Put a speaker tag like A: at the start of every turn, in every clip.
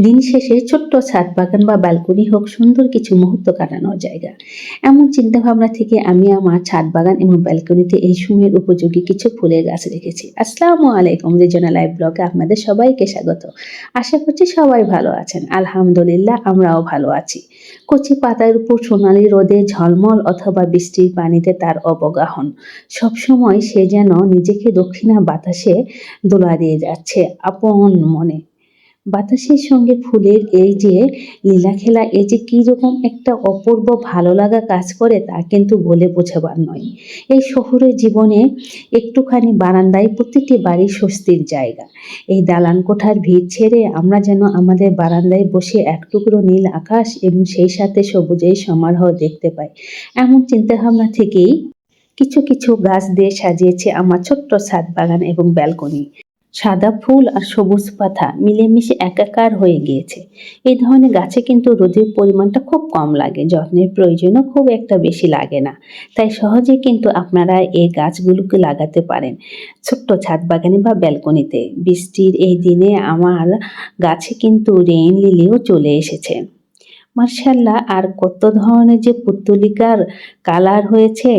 A: দিন শেষে ছোট্ট ছাদ বাগান বা ব্যালকনি হোক, সুন্দর কিছু মুহূর্ত কাটানোর জায়গা। এমন চিন্তা ভাবনা থেকে আমি আমার ছাদ বাগান এবং ব্যালকনিতে এই সময়ের উপযোগী কিছু ফুলের গাছ রেখেছি। আসসালামু আলাইকুম রিজনা লাইভ ব্লগে আপনাদের সবাইকে স্বাগত। আশা করছি সবাই ভালো আছেন। আলহামদুলিল্লাহ, আমরাও ভালো আছি। কচি পাতার উপর সোনালি রোদে ঝলমল অথবা বৃষ্টির পানিতে তার অবগাহন। সবসময় সে যেন নিজেকে দক্ষিণা বাতাসে দোলা দিয়ে যাচ্ছে আপন মনে। বাতাসের সঙ্গে ফুলের এই যে লীলা খেলা এই যে কী রকম একটা অপূর্ব ভালো লাগা কাজ করে তা কিন্তু বলে বোঝাবার নয়। এই শহরের জীবনে একটুখানি বারান্দায় প্রতিটি বাড়ি স্বস্তির জায়গা। এই দালান কোঠার ভিড় ছেড়ে আমরা যেন আমাদের বারান্দায় বসে এক টুকরো নীল আকাশ এবং সেই সাথে সবুজের সমারোহ দেখতে পাই। এমন চিন্তাভাবনা থেকেই কিছু কিছু গাছ দিয়ে সাজিয়েছে আমার ছোট্ট ছাদ বাগান এবং ব্যালকনি। সাদা ফুল আর সবুজ পাতা মিলেমিশে একাকার হয়ে গিয়েছে। এই ধরনের গাছে কিন্তু রোদের পরিমাণটা খুব কম লাগে, যত্নের প্রয়োজনও খুব একটা বেশি লাগে না। তাই সহজে কিন্তু আপনারা এই গাছগুলোকে লাগাতে পারেন। ছোট্ট ছাদ বাগানে বা ব্যালকনিতে। বৃষ্টির এই দিনে আমার গাছে কিন্তু রেইন লিলিও চলে এসেছে। মার্শাল্লাহ আর কত ধরনের যে পুত্তলিকার কালার হয়েছে,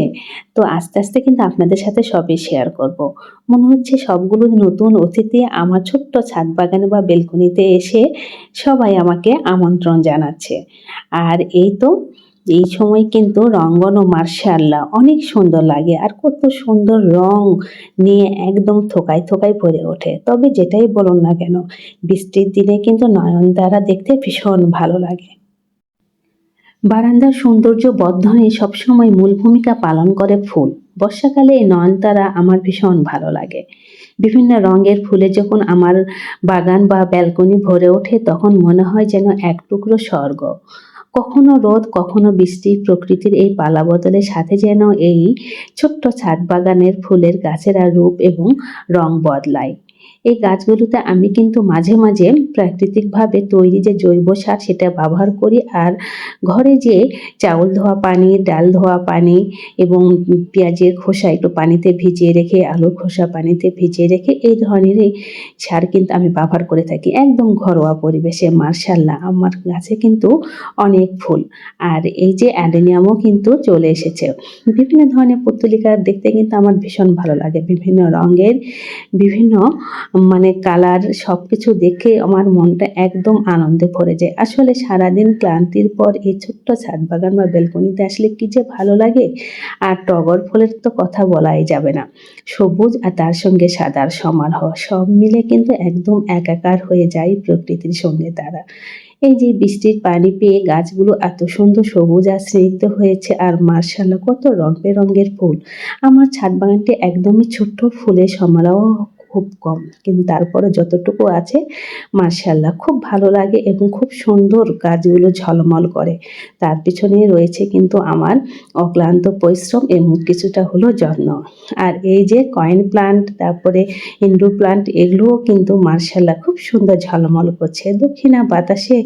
A: তো আস্তে আস্তে কিন্তু আপনাদের সাথে সবই শেয়ার করব। মনে হচ্ছে সবগুলো নতুন অতিথি আমার ছোট্ট ছাদ বাগানে বা বেলকনিতে এসে সবাই আমাকে আমন্ত্রণ জানাচ্ছে। আর এই তো, এই সময় কিন্তু রঙ্গন ও মার্শাল্লাহ অনেক সুন্দর লাগে, আর কত সুন্দর রং নিয়ে একদম থোকায় থোকায় ভরে ওঠে। তবে যেটাই বলুন না কেন, বৃষ্টির দিনে কিন্তু নয়নতারা দেখতে ভীষণ ভালো লাগে। বারান্দার সৌন্দর্য বর্ধনে সবসময় মূল ভূমিকা পালন করে ফুল। বর্ষাকালে এই নয়নতারা আমার ভীষণ ভালো লাগে। বিভিন্ন রঙের ফুলে যখন আমার বাগান বা ব্যালকনি ভরে ওঠে, তখন মনে হয় যেন এক টুকরো স্বর্গ। কখনো রোদ, কখনো বৃষ্টি, প্রকৃতির এই পালা বদলের সাথে যেন এই ছোট্ট ছাদ বাগানের ফুলের গাছেরা রূপ এবং রং বদলায়। এই গাছগুলোতে আমি কিন্তু মাঝে মাঝে প্রাকৃতিকভাবে তৈরি যে জৈব সার সেটা ব্যবহার করি আর ঘরে যে চাউল ধোয়া পানি, ডাল ধোয়া পানি এবং পেঁয়াজের খোসা একটু পানিতে ভিজিয়ে রেখে, আলুর খোসা পানিতে ভিজিয়ে রেখে এই ধরনেরই সার কিন্তু আমি ব্যবহার করে থাকি। একদম ঘরোয়া পরিবেশে মার্শাল্লাহ আমার গাছে কিন্তু অনেক ফুল। আর এই যে অ্যাডেনিয়ামও কিন্তু চলে এসেছে। বিভিন্ন ধরনের পুত্তলিকা দেখতে কিন্তু আমার ভীষণ ভালো লাগে। বিভিন্ন রঙের বিভিন্ন মানে কালার সব কিছু দেখে আমার মনটা একদম আনন্দে ভরে যায়। আসলে সারাদিন ক্লান্তির পর এই ছোট্ট ছাদ বাগান বা বেলকনিতে আসলে কি যে ভালো লাগে, আর টগর ফুলের তো কথা বলাই যাবে না। সবুজ আর তার সঙ্গে সাদার সমারোহ সব মিলে কিন্তু একদম একাকার হয়ে যায় প্রকৃতির সঙ্গে তারা। এই যে বৃষ্টির পানি পেয়ে গাছগুলো এত সুন্দর সবুজ স্নিগ্ধ হয়েছে, আর মার্শাল্লাহ কত রং বেরঙের ফুল। আমার ছাদ বাগানটি একদমই ছোট্ট ফুলের সমারোহ খুব কম। কিন্তু তারপরে যতটুকু আছে মার্শাল্লাহ খুব ভালো লাগে এবং খুব সুন্দর গাছগুলো ঝলমল করে। তার পিছনে রয়েছে কিন্তু আমার অক্লান্ত পরিশ্রম এবং কিছুটা হলো যত্ন। আর এই যে কয়েন প্লান্ট তারপরে ইন্ডোর প্লান্ট এগুলোও কিন্তু মার্শাল্লাহ খুব সুন্দর ঝলমল করছে। দক্ষিণা বাতাসে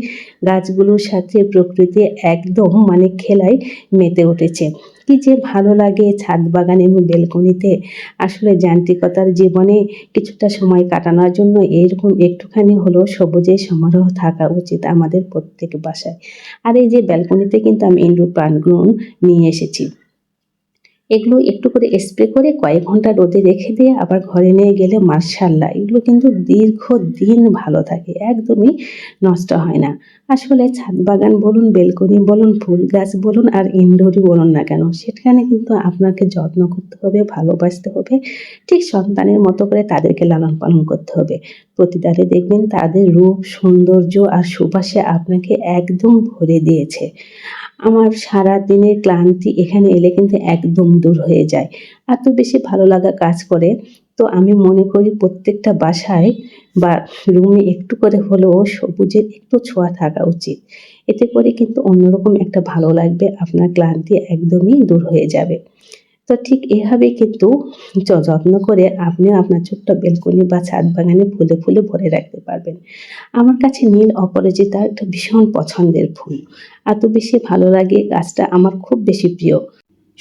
A: গাছগুলোর সাথে প্রকৃতি একদম মানে খেলায় মেতে উঠেছে। কি যে ভালো লাগে ছাদ বাগান এবং বেলকনিতে আসলে যান্ত্রিকতার জীবনে কিছুটা সময় কাটানোর জন্য এরকম একটুখানি হলো সবুজের সমারোহ থাকা উচিত আমাদের প্রত্যেক বাসায়। আর এই যে ব্যালকনিতে কিন্তু আমি ইনডোর প্লান্টগুলো নিয়ে এসেছি। এগুলো একটু করে স্প্রে করে কয়েক ঘণ্টা রোদে রেখে দিয়ে আবার ঘরে নিয়ে গেলে মার্শাল্লাহ এগুলো কিন্তু দীর্ঘ দিন ভালো থাকে, একদমই নষ্ট হয় না। আসলে ছাদ বাগান বলুন, বেলকনি বলুন, ফুল গাছ বলুন আর ইনডোরই বলুন না কেন, সেখানে কিন্তু আপনাকে যত্ন করতে হবে, ভালোবাসতে হবে, ঠিক সন্তানের মতো করে তাদেরকে লালন পালন করতে হবে। প্রতিদারে দেখবেন তাদের রূপ, সৌন্দর্য আর সুবাসে আপনাকে একদম ভরে দিয়েছে। আমার সারা দিনের ক্লান্তি এখানে এলে কিন্তু একদম দূর হয়ে যায়। এত বেশি ভালো লাগা কাজ করে, তো আমি মনে করি প্রত্যেকটা বাসায় বা রুমে একটু করে হলেও সবুজের একটু ছোঁয়া থাকা উচিত। এতে করে কিন্তু অন্যরকম একটা ভালো লাগবে, আপনার ক্লান্তি একদমই দূর হয়ে যাবে। তো ঠিক এভাবে কিন্তু যত্ন করে আপনিও আপনার ছোট্ট বেলকনি বা ছাদ বাগানে ফুলে ফুলে ভরে রাখতে পারবেন। আমার কাছে নীল অপরাজিতা একটা ভীষণ পছন্দের ফুল। এত বেশি ভালো লাগে, গাছটা আমার খুব বেশি প্রিয়।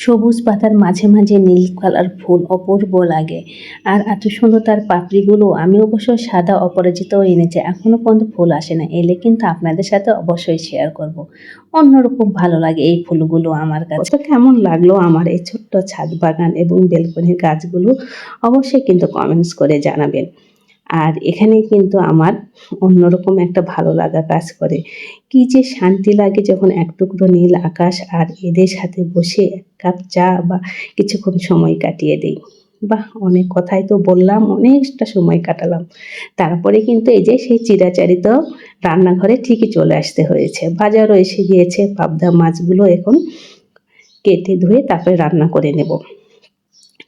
A: সবুজ পাতার মাঝে মাঝে নীল কালার ফুল অপূর্ব লাগে। আর এত সুন্দর তার পাপড়িগুলো, আমি অবশ্য সাদা অপরাজিত এনেছি, এখনও পর্যন্ত ফুল আসে না। এলে কিন্তু আপনাদের সাথে অবশ্যই শেয়ার করব। অন্যরকম ভালো লাগে এই ফুলগুলো আমার কাছে। কেমন লাগল আমার এই ছোট্ট ছাদ বাগান এবং বেলকনির গাছগুলো। অবশ্যই কিন্তু কমেন্টস করে জানাবেন। আর এখানে কিন্তু আমার অন্যরকম একটা ভালো লাগা কাজ করে। কি যে শান্তি লাগে যখন এক টুকরো নীল আকাশ আর এদের সাথে বসে এক কাপ চা বা কিছুক্ষণ সময় কাটিয়ে দিই। বাহ, অনেক কথাই তো বললাম, অনেকটা সময় কাটালাম। তারপরে কিন্তু এই যে সেই চিরাচারিত রান্নাঘরে ঠিকই চলে আসতে হয়েছে। বাজারও এসে গিয়েছে, পাবদা মাছগুলো এখন কেটে ধুয়ে তারপরে রান্না করে নেব।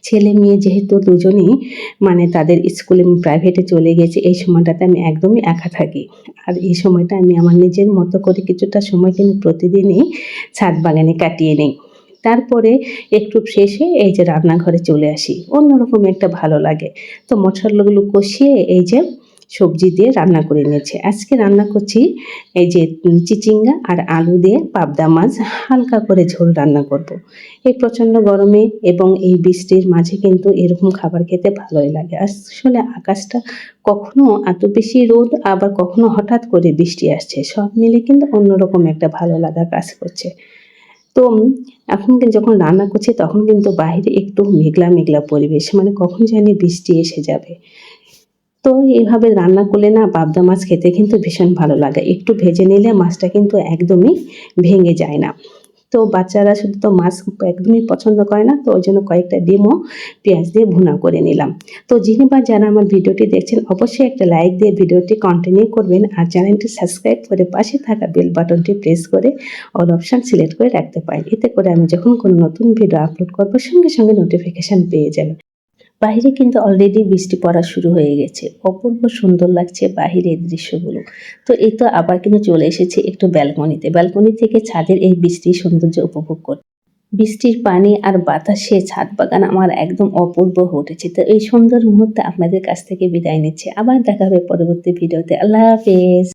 A: ছেলে মেয়ে যেহেতু দুজনেই মানে তাদের স্কুলে প্রাইভেটে চলে গেছে, এই সময়টাতে আমি একদমই একা থাকি। আর এই সময়টা আমি আমার নিজের মতো করে কিছুটা সময় কিন্তু প্রতিদিনই ছাদ বাগানে কাটিয়ে নিই। তারপরে একটু শেষে এই যে রান্নাঘরে চলে আসি। অন্যরকম একটা ভালো লাগে। তো মশলাগুলো কষিয়ে এই যে সবজি দিয়ে রান্না করে নিয়েছে। আজকে রান্না করছি এই যে চিচিঙ্গা আর আলু দিয়ে পাবদা মাছ, হালকা করে ঝোল রান্না করব। এই প্রচণ্ড গরমে এবং এই বৃষ্টির মাঝে কিন্তু এরকম খাবার খেতে ভালোই লাগে। আসলে আকাশটা কখনো এত বেশি রোদ, আবার কখনো হঠাৎ করে বৃষ্টি আসছে। সব মিলে কিন্তু অন্যরকম একটা ভালো লাগা কাজ করছে। তো এখন যখন রান্না করছি তখন কিন্তু বাইরে একটু মেঘলা মেঘলা পরিবেশ মানে কখন জানি বৃষ্টি এসে যাবে। তো এইভাবে রান্না করলে না পাবদা মাছ খেতে কিন্তু ভীষণ ভালো লাগে। একটু ভেজে নিলে মাছটা কিন্তু একদমই ভেঙে যায় না। তো বাচ্চারা শুধু তো মাছ একদমই পছন্দ করে না, তো ওই জন্য কয়েকটা ডিমও পেঁয়াজ দিয়ে ভুনা করে নিলাম। তো যিনি বা যারা আমার ভিডিওটি দেখছেন, অবশ্যই একটা লাইক দিয়ে ভিডিওটি কন্টিনিউ করবেন আর চ্যানেলটি সাবস্ক্রাইব করে পাশে থাকা বেল বাটনটি প্রেস করে অল অপশান সিলেক্ট করে রাখতে পারেন। এতে করে আমি যখন কোনো নতুন ভিডিও আপলোড করব, সঙ্গে সঙ্গে নোটিফিকেশান পেয়ে যাবেন বাইরে কিন্তু অলরেডি বৃষ্টি পড়া শুরু হয়ে গেছে। অপূর্ব সুন্দর লাগছে বাহিরের দৃশ্যগুলো। তো এই তো আবার কিন্তু চলে এসেছে একটু ব্যালকনিতে। ব্যালকনি থেকে ছাদের এই বৃষ্টির সৌন্দর্য উপভোগ করতে বৃষ্টির পানি আর বাতাসে ছাদ বাগান আমার একদম অপূর্ব হয়ে উঠেছে। তো এই সুন্দর মুহূর্তে আপনাদের কাছ থেকে বিদায় নিচ্ছে। আবার দেখা হবে পরবর্তী ভিডিওতে। আল্লাহ হাফেজ।